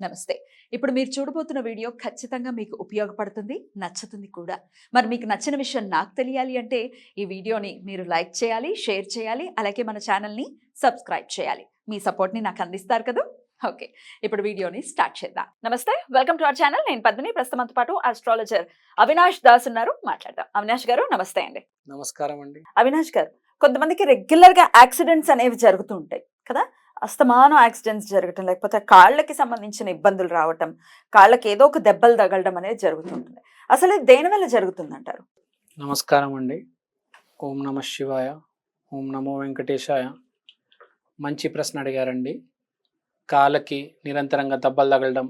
నమస్తే. ఇప్పుడు మీరు చూడబోతున్న వీడియో ఖచ్చితంగా మీకు ఉపయోగపడుతుంది నచ్చుతుంది కూడా. మరి మీకు నచ్చిన విషయం నాకు తెలియాలి అంటే ఈ వీడియోని మీరు లైక్ చేయాలి షేర్ చేయాలి అలాగే మన ఛానల్ని సబ్స్క్రైబ్ చేయాలి. మీ సపోర్ట్ని నాకు అందిస్తారు కదా? ఓకే. ఇప్పుడు వీడియోని స్టార్ట్ చేద్దాం. నమస్తే వెల్కమ్ టు అవర్ ఛానల్. నేను పద్మిని ప్రస్తుతంతో పాటు ఆస్ట్రాలజర్ అవినాష్ దాస్ ఉన్నారు. మాట్లాడదాం. అవినాష్ గారు నమస్తే అండి. నమస్కారం అండి. అవినాష్ గారు కొంతమందికి రెగ్యులర్గా యాక్సిడెంట్స్ అనేవి జరుగుతూ ఉంటాయి కదా? అస్తమానం యాక్సిడెంట్స్ జరగటం లేకపోతే కాళ్ళకి సంబంధించిన ఇబ్బందులు రావటం కాళ్ళకి ఏదో ఒక దెబ్బలు తగలడం అనేది జరుగుతుంటుంది. అసలు దేని వల్ల జరుగుతుంది అంటారు నమస్కారం అండి. ఓం నమ శివాయ ఓం నమో వెంకటేశాయ. మంచి ప్రశ్న అడిగారండి. కాళ్ళకి నిరంతరంగా దెబ్బలు తగలడం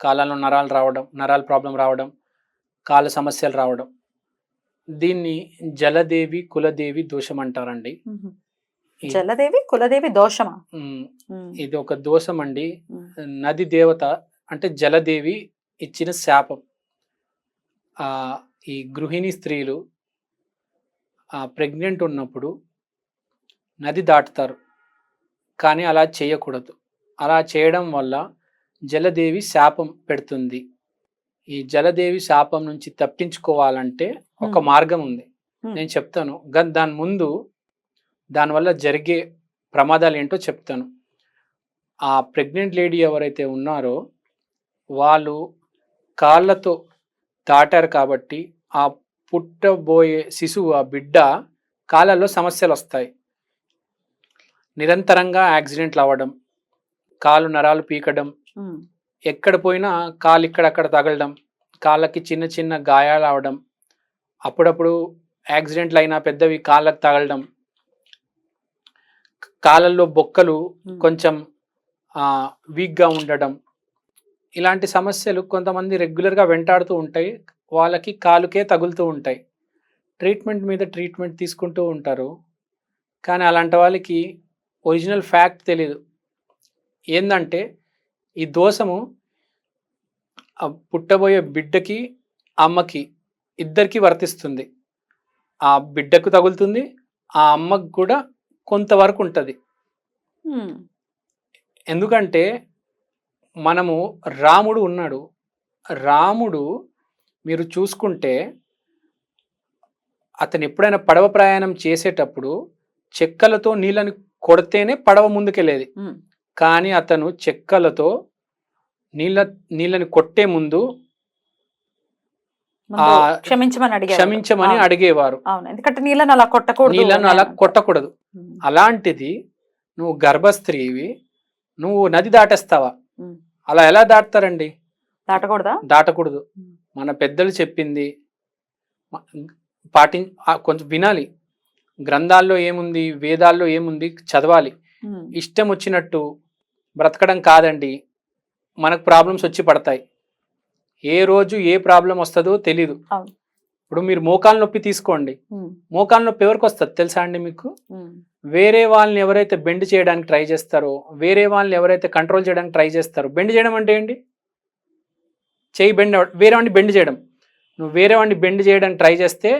కాళ్ళలో నరాలు రావడం నరాల ప్రాబ్లం రావడం కాళ్ళ సమస్యలు రావడం. దీన్ని జలదేవి కులదేవి దోషం అంటారండి. జలదేవి కులదేవి దోషమా? ఇది ఒక దోషం అండి నది దేవత అంటే జలదేవి ఇచ్చిన శాపం. ఆ ఈ గృహిణి స్త్రీలు ఆ ప్రెగ్నెంట్ ఉన్నప్పుడు నది దాటుతారు. కానీ అలా చేయకూడదు. అలా చేయడం వల్ల జలదేవి శాపం పెడుతుంది. ఈ జలదేవి శాపం నుంచి తప్పించుకోవాలంటే ఒక. మార్గం ఉంది. నేను చెప్తాను. దాని ముందు దానివల్ల జరిగే ప్రమాదాలు ఏంటో చెప్తాను. ఆ ప్రెగ్నెంట్ లేడీ ఎవరైతే ఉన్నారో వాళ్ళు కాళ్ళతో దాటారు కాబట్టి ఆ పుట్టబోయే శిశువు ఆ బిడ్డ కాళ్ళల్లో సమస్యలు వస్తాయి నిరంతరంగా యాక్సిడెంట్లు అవ్వడం కాలు నరాలు పీకడం ఎక్కడ పోయినా కాలు ఇక్కడక్కడ తగలడం కాళ్ళకి చిన్న చిన్న గాయాలు అవడం అప్పుడప్పుడు యాక్సిడెంట్లు అయినా పెద్దవి కాళ్ళకి తగలడం కాళ్ళల్లో బొక్కలు. కొంచెం ఆ, వీక్గా ఉండడం. ఇలాంటి సమస్యలు కొంతమంది రెగ్యులర్గా వెంటాడుతూ ఉంటాయి. వాళ్ళకి కాలుకే తగులుతూ ఉంటాయి. ట్రీట్మెంట్ మీద ట్రీట్మెంట్ తీసుకుంటూ ఉంటారు. కానీ అలాంటి వాళ్ళకి ఒరిజినల్ ఫ్యాక్ట్ తెలియదు ఏంటంటే ఈ దోషము పుట్టబోయే బిడ్డకి అమ్మకి ఇద్దరికి వర్తిస్తుంది. ఆ బిడ్డకు తగులుతుంది. ఆ అమ్మకు కూడా కొంతవరకు ఉంటుంది ఎందుకంటే మనము రాముడు ఉన్నాడు. రాముడు మీరు చూసుకుంటే అతను ఎప్పుడైనా పడవ ప్రయాణం చేసేటప్పుడు చెక్కలతో నీళ్ళని కొడితేనే పడవ ముందుకెళ్ళేది. కానీ అతను చెక్కలతో నీళ్ళ నీళ్ళని కొట్టే ముందు క్షమించమని అడిగారు క్షమించమని. అడిగేవారు. ఎందుకంటే నీళ్ళని అలా కొట్టకూడదు నీళ్ళను అలా. కొట్టకూడదు. అలాంటిది నువ్వు గర్భస్త్రీవి నువ్వు నది దాటేస్తావా. అలా ఎలా దాటుతారండి? దాటకూడదా? దాటకూడదు. మన పెద్దలు చెప్పింది పాటి కొంచెం వినాలి. గ్రంథాల్లో ఏముంది వేదాల్లో ఏముంది చదవాలి. ఇష్టం వచ్చినట్టు బ్రతకడం కాదండి. మనకు ప్రాబ్లమ్స్ వచ్చి పడతాయి. ఏ రోజు ఏ ప్రాబ్లం వస్తుందో తెలీదు. ఇప్పుడు మీరు మోకాలు నొప్పి తీసుకోండి. మోకాలు నొప్పి ఎవరికి వస్తుంది తెలుసా అండి మీకు? వేరే వాళ్ళని ఎవరైతే బెండ్ చేయడానికి ట్రై చేస్తారో వేరే వాళ్ళని ఎవరైతే కంట్రోల్ చేయడానికి ట్రై చేస్తారో బెండ్ చేయడం అంటే ఏంటి? చేయి బెండ్ వేరే వాడిని బెండ్ చేయడం. నువ్వు వేరే వాడిని బెండ్ చేయడానికి ట్రై చేస్తే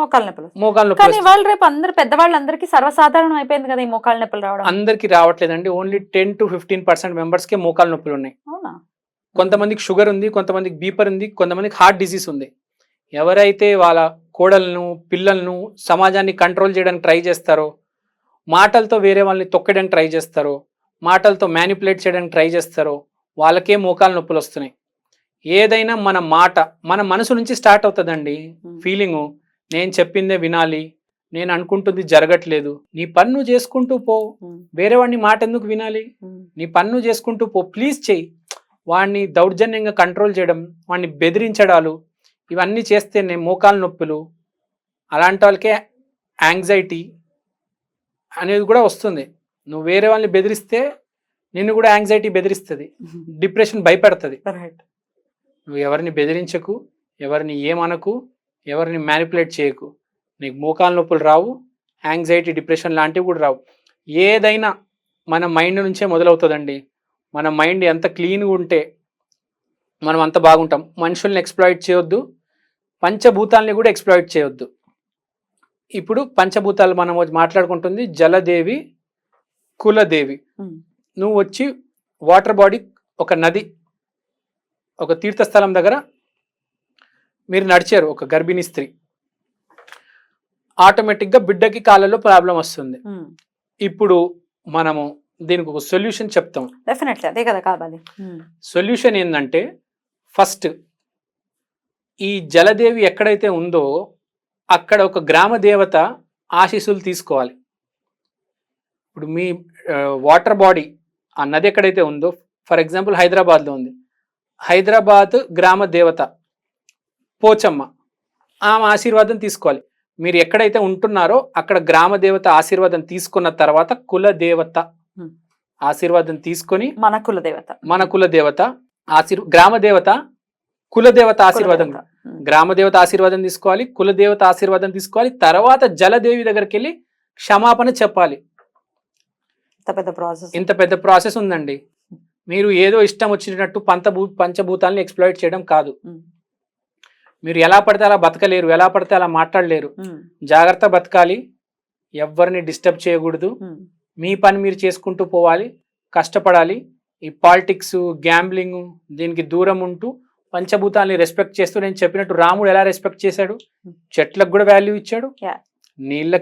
మోకాళ్ళ నొప్పులు మోకాలు నొప్పి కానీ వస్తుంది. వాళ్ళు రేపు అందరు పెద్దవాళ్ళందరికీ సర్వసాధారణం అయిపోయింది కదా ఈ మోకాళ్ళ నొప్పులు రావడం. అందరికి రావట్లేదండి. Only ten to fifteen percent మెంబర్స్కే మోకాలు నొప్పులు ఉన్నాయి. కొంతమందికి షుగర్ ఉంది కొంతమందికి బీపర్ ఉంది కొంతమందికి హార్ట్ డిసీజ్ ఉంది. ఎవరైతే వాళ్ళ కోడలను పిల్లలను సమాజాన్ని కంట్రోల్ చేయడానికి ట్రై చేస్తారో మాటలతో వేరే వాళ్ళని తొక్కడానికి ట్రై చేస్తారో మాటలతో మ్యానిపులేట్ చేయడానికి ట్రై చేస్తారో వాళ్ళకే మోకాలు నొప్పులు వస్తున్నాయి. ఏదైనా మన మాట మన మనసు నుంచి స్టార్ట్ అవుతుందండి ఫీలింగు. నేను చెప్పిందే వినాలి నేను అనుకుంటుంది జరగట్లేదు. నీ పని నువ్వు చేసుకుంటూ పో. వేరే వాడిని మాట ఎందుకు వినాలి? నీ పన్ను చేసుకుంటూ పో. ప్లీజ్ చెయ్యి. వాడిని దౌర్జన్యంగా కంట్రోల్ చేయడం వాడిని బెదిరించడాలు ఇవన్నీ చేస్తే నేను మోకాలు నొప్పులు అలాంటి వాళ్ళకే యాంగ్జైటీ అనేది కూడా వస్తుంది. నువ్వు వేరే వాళ్ళని బెదిరిస్తే నిన్ను కూడా యాంగ్జైటీ బెదిరిస్తుంది. డిప్రెషన్ భయపెడుతుంది. నువ్వు ఎవరిని బెదిరించకు ఎవరిని ఏమనకు ఎవరిని మ్యానిపులేట్ చేయకు. నీకు మోకాలు నొప్పులు రావు యాంగ్జైటీ డిప్రెషన్ లాంటివి కూడా రావు. ఏదైనా మన మైండ్ నుంచే మొదలవుతుందండి. మన మైండ్ ఎంత క్లీన్గా ఉంటే మనం అంత బాగుంటాం. మనుషుల్ని ఎక్స్ప్లాయిట్ చేయొద్దు. పంచభూతాల్ని కూడా ఎక్స్ప్లాయిట్ చేయొద్దు. ఇప్పుడు పంచభూతాలు మనం మాట్లాడుకుంటుంది జలదేవి కులదేవి. నువ్వు వచ్చి వాటర్ బాడీ ఒక నది ఒక తీర్థస్థలం దగ్గర మీరు నడిచారు ఒక గర్భిణీ స్త్రీ. ఆటోమేటిక్గా బిడ్డకి కాళ్ళలో ప్రాబ్లం వస్తుంది. ఇప్పుడు మనము దీనికి ఒక సొల్యూషన్ చెప్తాం. డెఫినెట్లీ అదే కదా కావాలి. సొల్యూషన్ ఏంటంటే ఫస్ట్ ఈ జలదేవి ఎక్కడైతే ఉందో అక్కడ ఒక గ్రామ దేవత ఆశీస్సులు తీసుకోవాలి. ఇప్పుడు మీ వాటర్ బాడీ ఆ నది ఎక్కడైతే ఉందో ఫర్ ఎగ్జాంపుల్ హైదరాబాద్లో ఉంది. హైదరాబాద్ గ్రామ దేవత పోచమ్మ ఆమె ఆశీర్వాదం తీసుకోవాలి. మీరు ఎక్కడైతే ఉంటున్నారో అక్కడ గ్రామ దేవత ఆశీర్వాదం తీసుకున్న తర్వాత కుల దేవత. ఆశీర్వాదం తీసుకొని మన కుల దేవత. మన కుల దేవత ఆశీర్ గ్రామ దేవత కుల దేవత ఆశీర్వాదం కుల దేవత. ఉమ్. గ్రామ దేవత ఆశీర్వాదం తీసుకోవాలి కుల దేవత ఆశీర్వాదం తీసుకోవాలి తర్వాత జలదేవి దగ్గరికి వెళ్ళి క్షమాపణ చెప్పాలి. ఇంత పెద్ద ప్రాసెస్. ఇంత పెద్ద ప్రాసెస్ ఉందండి. మీరు ఏదో ఇష్టం వచ్చినట్టు పంచభూ పంచభూతాలను ఎక్స్ప్లోయిట్ చేయడం కాదు. మీరు ఎలా పడితే అలా బతకలేరు ఎలా పడితే అలా మాట్లాడలేరు. జాగ్రత్త బతకాలి ఎవరిని డిస్టర్బ్ చేయకూడదు. మీ పని మీరు చేసుకుంటూ పోవాలి కష్టపడాలి. ఈ పాలిటిక్స్ గ్యాంబ్లింగ్ దీనికి దూరం ఉంటూ పంచభూతాల్ని రెస్పెక్ట్ చేస్తూ నేను చెప్పినట్టు రాముడు ఎలా రెస్పెక్ట్ చేశాడు? చెట్లకు కూడా వాల్యూ ఇచ్చాడు. నీళ్ళకి